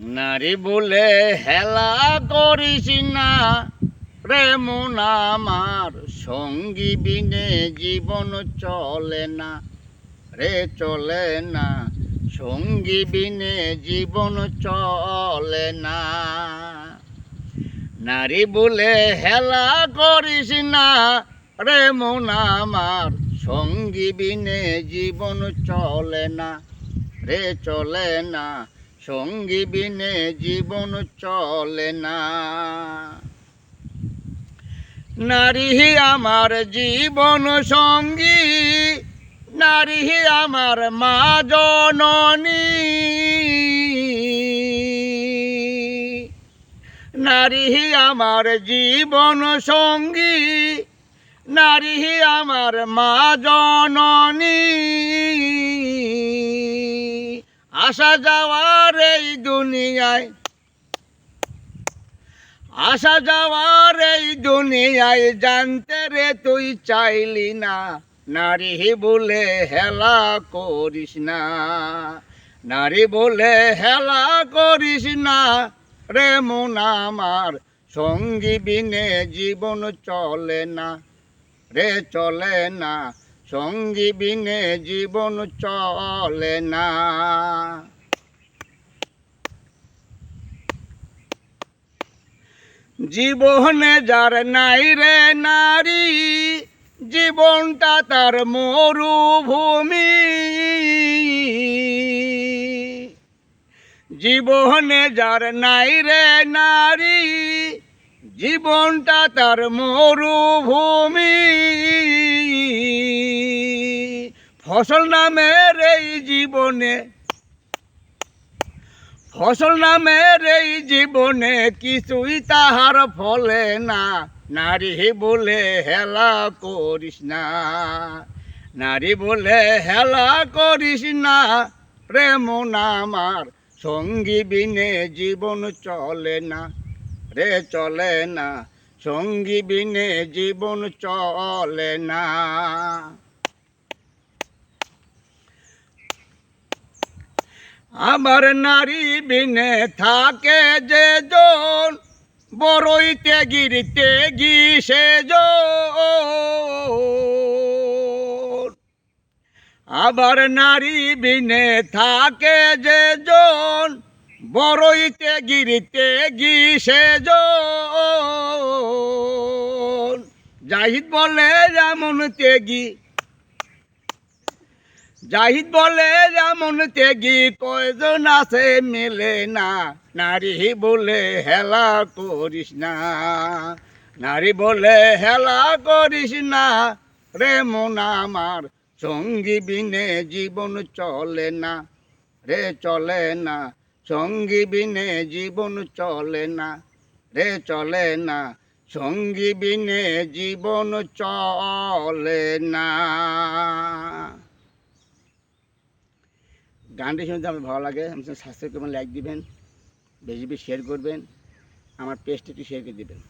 নারী বলে হেলা করিস না। প্রেম আমার সঙ্গী বিনে জীবন চলে না। রে চলে না, সঙ্গী বিনে জীবন চলে না। নারী বলে হেলা করিস না। রে মন আমার সঙ্গী বিনে জীবন চলে না। রে চলে না সঙ্গী বিনে জীবন চলে না। নারী আমার জীবন সঙ্গী, নারী আমার মা জননী। নারী আমার জীবন সঙ্গী, নারী আমার মা জননী। আসা যাওয়ার এই দুনিয়ায়। আসা যাওয়ার এই দুনিয়ায় জানতে রে তুই চাইলি না, নারী বলে হেলা করিস না। নারী বলে হেলা করিস না, রে মন আমার সঙ্গী বিনে জীবন চলে না, রে চলে না। সঙ্গী বিনে জীবন চলে না। জীবনে যার নাই রে নারী, জীবনটা তার মরুভূমি। জীবনে যার নাই রে নারী জীবনটা তার মরুভূমি। ফসল নামের এই জীবনে, ফসল নামের এই জীবনে কিছুই তাহার ফলে না। নারী বলে হেলা করিস না, নারী বলে হেলা করিস না। প্রেম আমার সঙ্গী বিনে জীবন চলে না। রে চলে না, সঙ্গী বিনে জীবন চলে না। আমার নারী বিনে থাকে যে জন, বড়ই তেগির তেগি সে আবার নারী বিনে থাকে যে জন বড়ই তেগির তেগি সে জাহিদ বলে যেমন তেগি। জাহিদ বলে যেমন তেগি, কয়জন আছে মেলে না। নারী বলে হেলা করিস না। নারী বলে হেলা করিস না। রে মন আমার সঙ্গী বিনে জীবন চলে না। রে চলে না। সঙ্গী বিনে জীবন চলে না, রে চলে না। সঙ্গী বিনে জীবন চলে না। গানটি শুনতে আমার ভালো লাগে। আমি স্বাস্থ্যকে লাইক দিবেন, বেশি বেশি শেয়ার করবেন। আমার পেজটি একটু শেয়ার করে দিবেন।